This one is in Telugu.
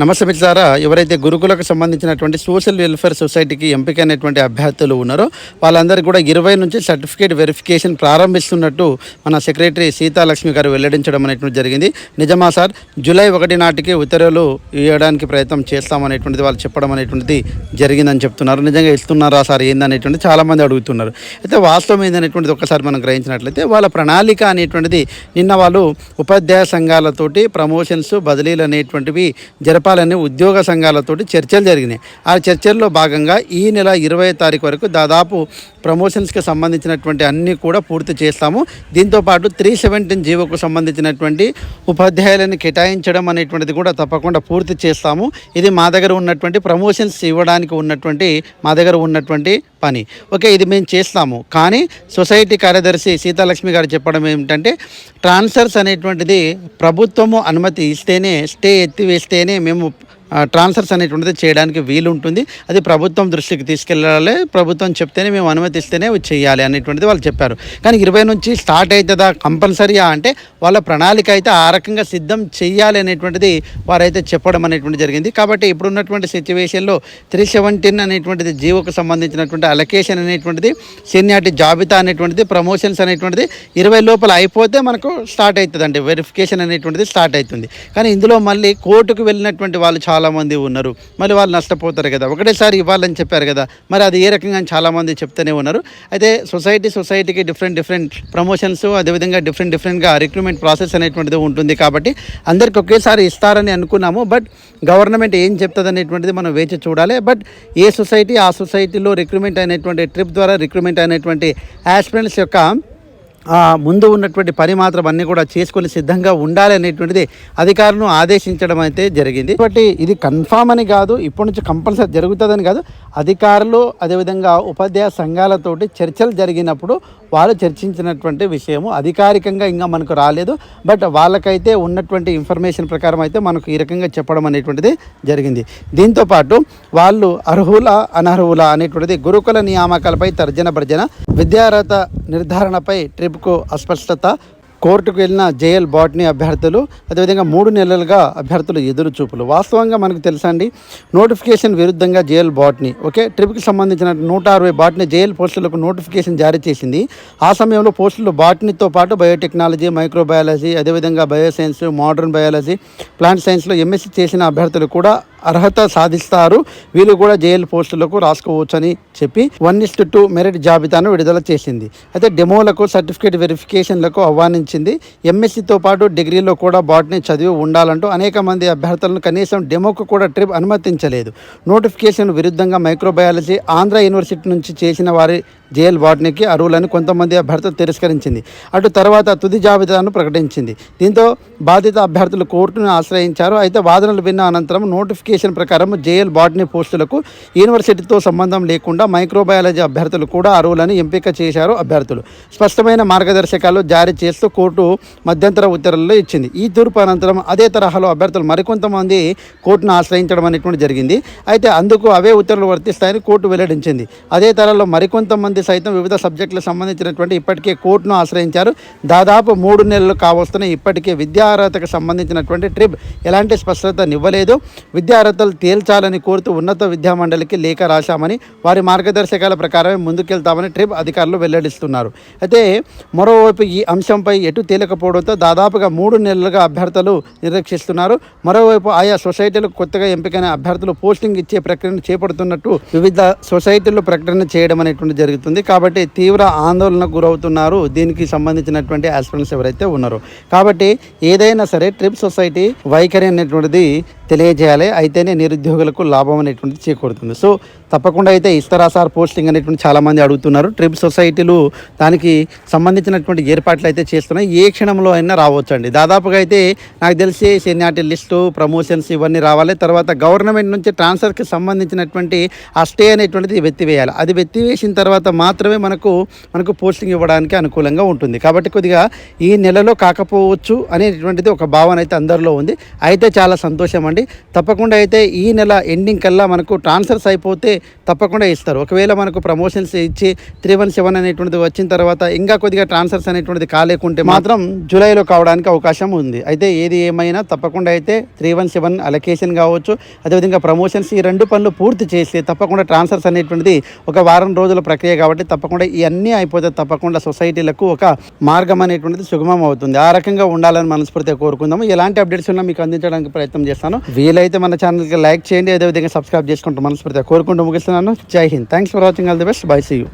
నమస్తే మిత్రులారా. ఎవరైతే గురుకులకు సంబంధించినటువంటి సోషల్ వెల్ఫేర్ సొసైటీకి ఎంపికైనటువంటి అభ్యర్థులు ఉన్నారో వాళ్ళందరికీ కూడా ఇరవై నుంచి సర్టిఫికేట్ వెరిఫికేషన్ ప్రారంభిస్తున్నట్టు మన సెక్రటరీ సీతాలక్ష్మి గారు వెల్లడించడం అనేటువంటి జరిగింది. నిజమా సార్? జూలై ఒకటి నాటికి ఉత్తర్వులు ఇవ్వడానికి ప్రయత్నం చేస్తామనేటువంటిది వాళ్ళు చెప్పడం అనేటువంటిది జరిగిందని చెప్తున్నారు. నిజంగా ఇస్తున్నారా సార్ ఏందనేటువంటిది చాలామంది అడుగుతున్నారు. అయితే వాస్తవం ఏందనేటువంటిది ఒకసారి మనం గ్రహించినట్లయితే వాళ్ళ ప్రణాళిక అనేటువంటిది నిన్న వాళ్ళు ఉపాధ్యాయ సంఘాలతోటి ప్రమోషన్స్ బదిలీలు అనేటువంటివి చెప్పాలని ఉద్యోగ సంఘాలతోటి చర్చలు జరిగినాయి. ఆ చర్చల్లో భాగంగా ఈ నెల ఇరవై తారీఖు వరకు దాదాపు ప్రమోషన్స్కి సంబంధించినటువంటి అన్నీ కూడా పూర్తి చేస్తాము. దీంతోపాటు త్రీ సెవెంటీన్ జీవోకు సంబంధించినటువంటి ఉపాధ్యాయులను కేటాయించడం అనేటువంటిది కూడా తప్పకుండా పూర్తి చేస్తాము. ఇది మా దగ్గర ఉన్నటువంటి ప్రమోషన్స్ ఇవ్వడానికి ఉన్నటువంటి మా దగ్గర ఉన్నటువంటి పని. ఓకే ఇది మేము చేస్తాము. కానీ సొసైటీ కార్యదర్శి సీతాలక్ష్మి గారు చెప్పడం ఏమిటంటే ట్రాన్స్ఫర్స్ అనేటువంటిది ప్రభుత్వము అనుమతి ఇస్తేనే స్టే ఎత్తివేస్తేనే మేము ట్రాన్స్ఫర్స్ అనేటువంటిది చేయడానికి వీలు ఉంటుంది అది ప్రభుత్వం దృష్టికి తీసుకెళ్ళాలి ప్రభుత్వం చెప్తేనే మేము అనుమతిస్తేనే చేయాలి అనేటువంటిది వాళ్ళు చెప్పారు. కానీ ఇరవై నుంచి స్టార్ట్ అవుతుందా కంపల్సరీగా అంటే వాళ్ళ ప్రణాళిక అయితే ఆ రకంగా సిద్ధం చేయాలి అనేటువంటిది వారైతే చెప్పడం అనేటువంటి జరిగింది. కాబట్టి ఇప్పుడున్నటువంటి సిచ్యువేషన్లో త్రీ సెవెంటీన్ అనేటువంటిది జీవోకు సంబంధించినటువంటి అలొకేషన్ అనేటువంటిది సీనియారిటీ జాబితా అనేటువంటిది ప్రమోషన్స్ అనేటువంటిది ఇరవై లోపల అయిపోతే మనకు స్టార్ట్ అవుతుందండి వెరిఫికేషన్ అనేటువంటిది స్టార్ట్ అవుతుంది కానీ ఇందులో మళ్ళీ కోర్టుకు వెళ్ళినటువంటి వాళ్ళు చాలా చాలామంది ఉన్నారు. మళ్ళీ వాళ్ళు నష్టపోతారు కదా. ఒకటేసారి ఇవ్వాలని చెప్పారు కదా. మరి అది ఏ రకంగా చాలామంది చెప్తూనే ఉన్నారు. అయితే సొసైటీ సొసైటీకి డిఫరెంట్ డిఫరెంట్ ప్రమోషన్స్ అదేవిధంగా డిఫరెంట్ డిఫరెంట్గా రిక్రూట్మెంట్ ప్రాసెస్ అనేటువంటిది ఉంటుంది కాబట్టి అందరికి ఒకేసారి ఇస్తారని అనుకున్నాము. బట్ గవర్నమెంట్ ఏం చెప్తుంది అనేటువంటిది మనం వేచి చూడాలి. బట్ ఏ సొసైటీ ఆ సొసైటీలో రిక్రూట్మెంట్ అనేటువంటి ట్రిప్ ద్వారా రిక్రూట్మెంట్ అనేటువంటి యాస్పిరెంట్స్ యొక్క ముందు ఉన్నటువంటి పని మాత్రం అన్నీ కూడా చేసుకొని సిద్ధంగా ఉండాలి అనేటువంటిది అధికారులను ఆదేశించడం అయితే జరిగింది. కాబట్టి ఇది కన్ఫామ్ అని కాదు ఇప్పటి నుంచి కంపల్సరీ జరుగుతుందని కాదు. అధికారులు అదేవిధంగా ఉపాధ్యాయ సంఘాలతోటి చర్చలు జరిగినప్పుడు వాళ్ళు చర్చించినటువంటి విషయము అధికారికంగా ఇంకా మనకు రాలేదు. బట్ వాళ్ళకైతే ఉన్నటువంటి ఇన్ఫర్మేషన్ ప్రకారం అయితే మనకు ఈ రకంగా చెప్పడం అనేటువంటిది జరిగింది. దీంతోపాటు వాళ్ళు అర్హుల అనర్హుల అనేటువంటిది గురుకుల నియామకాలపై తర్జన భర్జన విద్యార్హత నిర్ధారణపై ట్రిప్కు అస్పష్టత కోర్టుకు వెళ్ళిన జేఎల్ బాట్నీ అభ్యర్థులు అదేవిధంగా మూడు నెలలుగా అభ్యర్థులు ఎదురు చూపులు. వాస్తవంగా మనకు తెలుసండి నోటిఫికేషన్ విరుద్ధంగా జేఎల్ బాట్నీ ఓకే? ట్రిప్కి సంబంధించిన నూట అరవై బాట్నీ జేఎల్ పోస్టులకు నోటిఫికేషన్ జారీ చేసింది. ఆ సమయంలో పోస్టులు బాట్నీతో పాటు బయోటెక్నాలజీ మైక్రోబయాలజీ అదేవిధంగా బయోసైన్స్ మోడర్న్ బయాలజీ ప్లాంట్ సైన్స్లో ఎంఎస్సీ చేసిన అభ్యర్థులు కూడా అర్హత సాధిస్తారు. వీళ్ళు కూడా జేఎల్ పోస్టులకు రాసుకోవచ్చని చెప్పి వన్ ఇస్ట్ టూ మెరిట్ జాబితాను విడుదల చేసింది. అయితే డెమోలకు సర్టిఫికేట్ వెరిఫికేషన్లకు ఆహ్వానించింది. ఎంఎస్సితో పాటు డిగ్రీలో కూడా బాటనీ చదివి ఉండాలంటూ అనేక మంది అభ్యర్థులను కనీసం డెమోకు కూడా ట్రిప్ అనుమతించలేదు. నోటిఫికేషన్ విరుద్ధంగా మైక్రోబయాలజీ ఆంధ్ర యూనివర్సిటీ నుంచి చేసిన వారి జేఎల్ బాట్నీకి అరువులని కొంతమంది అభ్యర్థులు తిరస్కరించింది. అటు తర్వాత తుది జాబితాను ప్రకటించింది. దీంతో బాధిత అభ్యర్థులు కోర్టును ఆశ్రయించారు. అయితే వాదనలు విన్న అనంతరం నోటిఫికేషన్ ప్రకారం జేఎల్ బాట్నీ పోస్టులకు యూనివర్సిటీతో సంబంధం లేకుండా మైక్రోబయాలజీ అభ్యర్థులు కూడా అరువులను ఎంపిక చేశారు అభ్యర్థులు. స్పష్టమైన మార్గదర్శకాలు జారీ చేస్తూ కోర్టు మధ్యంతర ఉత్తర్వుల్లో ఇచ్చింది. ఈ తీర్పు అనంతరం అదే తరహాలో అభ్యర్థులు మరికొంతమంది కోర్టును ఆశ్రయించడం అనేటువంటి జరిగింది. అయితే అందుకు అవే ఉత్తర్వులు వర్తిస్తాయని కోర్టు వెల్లడించింది. అదే తరహాలో మరికొంతమంది సైతం వివిధ సబ్జెక్టులకు సంబంధించినటువంటి ఇప్పటికే కోర్టును ఆశ్రయించారు. దాదాపు మూడు నెలలు కావస్తున్న ఇప్పటికే విద్యార్హతకు సంబంధించినటువంటి ట్రిప్ ఎలాంటి స్పష్టత విద్యార్హతలు తేల్చాలని కోరుతూ ఉన్నత విద్యా మండలికి లేఖ రాశామని వారి మార్గదర్శకాల ప్రకారమే ముందుకెళ్తామని ట్రిప్ అధికారులు వెల్లడిస్తున్నారు. అయితే మరోవైపు ఈ అంశంపై ఎటు తేలకపోవడంతో దాదాపుగా మూడు నెలలుగా అభ్యర్థులు నిరీక్షిస్తున్నారు మరోవైపు ఆయా సొసైటీలకు కొత్తగా ఎంపికైన అభ్యర్థులు పోస్టింగ్ ఇచ్చే ప్రక్రియను చేపడుతున్నట్టు వివిధ సొసైటీలు ప్రకటన చేయడం అనేటువంటి జరుగుతుంది. కాబట్టి తీవ్ర ఆందోళనకు గురవుతున్నారు. దీనికి సంబంధించినటువంటి ఆస్పిరెంట్స్ ఎవరైతే ఉన్నారో. కాబట్టి ఏదైనా సరే ట్రిప్ సొసైటీ వైఖరి అనేటువంటిది తెలియజేయాలి. అయితేనే నిరుద్యోగులకు లాభం అనేటువంటిది చేకూరుతుంది. సో తప్పకుండా అయితే ఇస్తారా సార్ పోస్టింగ్ అనేటువంటి చాలామంది అడుగుతున్నారు. ట్రిప్ సొసైటీలు దానికి సంబంధించినటువంటి ఏర్పాట్లు అయితే చేస్తున్నాయి. ఏ క్షణంలో అయినా రావచ్చు అండి దాదాపుగా అయితే నాకు తెలిసి సీనియార్టీ లిస్టు ప్రమోషన్స్ ఇవన్నీ రావాలి. తర్వాత గవర్నమెంట్ నుంచి ట్రాన్స్ఫర్కి సంబంధించినటువంటి ఆ స్టే అనేటువంటిది వెత్తివేయాలి. అది వెత్తివేసిన తర్వాత మాత్రమే మనకు మనకు పోస్టింగ్ ఇవ్వడానికి అనుకూలంగా ఉంటుంది. కాబట్టి కొద్దిగా ఈ నెలలో కాకపోవచ్చు అనేటువంటిది ఒక భావన అయితే అందరిలో ఉంది. అయితే చాలా సంతోషం అండి. అండి తప్పకుండా అయితే ఈ నెల ఎండింగ్ కల్లా మనకు ట్రాన్స్ఫర్స్ అయిపోతే తప్పకుండా ఇస్తారు. ఒకవేళ మనకు ప్రమోషన్స్ ఇచ్చి త్రీ వన్ సెవెన్ అనేటువంటిది వచ్చిన తర్వాత ఇంకా కొద్దిగా ట్రాన్స్ఫర్స్ అనేటువంటిది కాలేకుంటే మాత్రం జూలైలో కావడానికి అవకాశం ఉంది. అయితే ఏది ఏమైనా తప్పకుండా అయితే త్రీ వన్ సెవెన్ అలొకేషన్ కావచ్చు. అదేవిధంగా ప్రమోషన్స్ ఈ రెండు పనులు పూర్తి చేసి తప్పకుండా ట్రాన్స్ఫర్స్ అనేటువంటిది ఒక వారం రోజుల ప్రక్రియ కాబట్టి తప్పకుండా ఇవన్నీ అయిపోతే తప్పకుండా సొసైటీలకు ఒక మార్గం అనేటువంటిది సుగమం అవుతుంది. ఆ రకంగా ఉండాలని మనస్ఫూర్తిగా కోరుకుందాము. ఎలాంటి అప్డేట్స్ ఉన్నా మీకు అందించడానికి ప్రయత్నం చేస్తాను. వీలైతే మన ఛానల్కి లైక్ చేయండి అదేవిధంగా సబ్స్క్రైబ్ చేసుకుంటూ మనస్ఫూర్తిగా కోరుకుంటూ ముగిస్తున్నాను. Jai Hind. Thanks for watching all the best bye see you